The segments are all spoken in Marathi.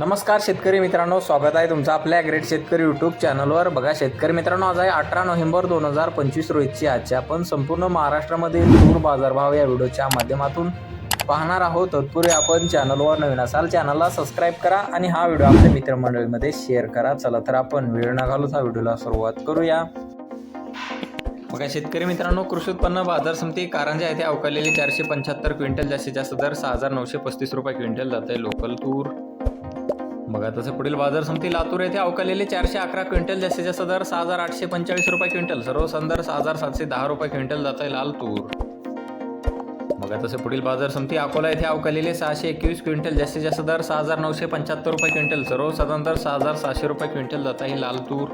नमस्कार शेतकरी मित्रांनो स्वागत आहे तुमचं आपल्या ग्रेट शेतकरी यूट्यूब चॅनलवर बघा शेतकरी मित्रांनो आज आहे अठरा नोव्हेंबर दोन हजार पंचवीस रोजची आजची आपण संपूर्ण महाराष्ट्रामधील तूर बाजारभाव या व्हिडिओच्या माध्यमातून पाहणार आहोत. तत्पूर्वी आपण चॅनलवर नवीन असाल चॅनलला सबस्क्राईब करा आणि हा व्हिडिओ आपल्या मित्रमंडळीमध्ये शेअर करा. चला तर आपण वेळ न घालूच हा व्हिडिओला सुरुवात करूया. बघा शेतकरी मित्रांनो कृषी उत्पन्न बाजार समिती कारंजा येथे अवकालेले चारशे पंच्याहत्तर क्विंटल जास्तीत जास्त दर सहा हजार नऊशे पस्तीस रुपये क्विंटल जात आहे लोकल तूर बघा तसं पुढील बाजार समिती लातूर येथे अवकालेले चारशे अकरा क्विंटल जास्तीत जास्त दर सहा हजार आठशे पंचेचाळीस रुपये क्विंटल. सर्व दर सहा हजार सातशे दहा रुपये क्विंटल जात आहे लाल तूर बघा तसं पुढील बाजार समिती अकोला येथे अवकालेले सहाशे एकवीस क्विंटल जास्तीत जास्त दर सहा हजार नऊशे पंच्याहत्तर रुपये क्विंटल. सर्व दर सहा हजार सहाशे रुपये क्विंटल जात आहे लाल तूर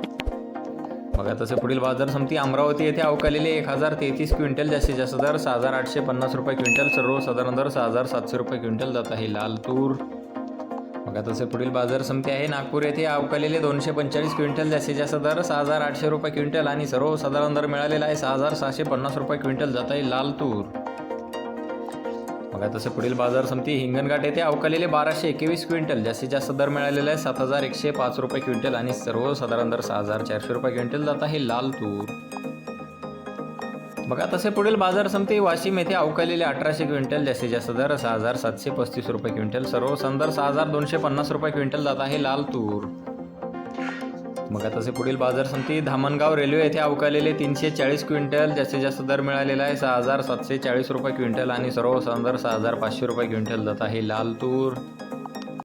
बघा तसे पुढील बाजार समिती अमरावती येथे अवकालेले एक हजार तेहतीस क्विंटल जास्तीत जास्त दर सहा हजार आठशे पन्नास रुपये क्विंटल. सर्व साधारण दर सहा हजार सातशे रुपये क्विंटल जात आहे लाल तूर बघा तसे पुढील बाजार समिती आहे. नागपूर येथे अवकालेले दोनशे पंचेचाळीस क्विंटल जास्तीत जास्त दर सहा हजार आठशे रुपये क्विंटल आणि सर्वसाधारण दर मिळालेला आहे. सहा हजार सहाशे पन्नास रुपये क्विंटल जात आहे लाल तूर. बघा तसे पुढील बाजार समिती हिंगणघाट येथे अवकालेले बाराशे एकवीस क्विंटल जास्तीत जास्त दर मिळालेला आहे सात हजार एकशे पाच रुपये क्विंटल आणि सर्वसाधारण दर सहा हजार चारशे रुपये क्विंटल जात आहे लाल तूर. बघा तसे पुढील बाजार समिती वाशिम येथे अवकालेले अठराशे क्विंटल जास्तीत जास्त दर सहा हजार सातशे पस्तीस रुपये क्विंटल सर्व संदर सहा हजार दोनशे पन्नास रुपये क्विंटल जात आहे लाल तूर. बघा तसे पुढील बाजार समिती धामणगाव रेल्वे येथे अवकालेले तीनशे चाळीस क्विंटल जास्तीत जास्त दर मिळालेला आहे सहा हजार सातशे चाळीस रुपये क्विंटल आणि सर्व संदर सहा हजार पाचशे रुपये क्विंटल जात आहे लाल तूर.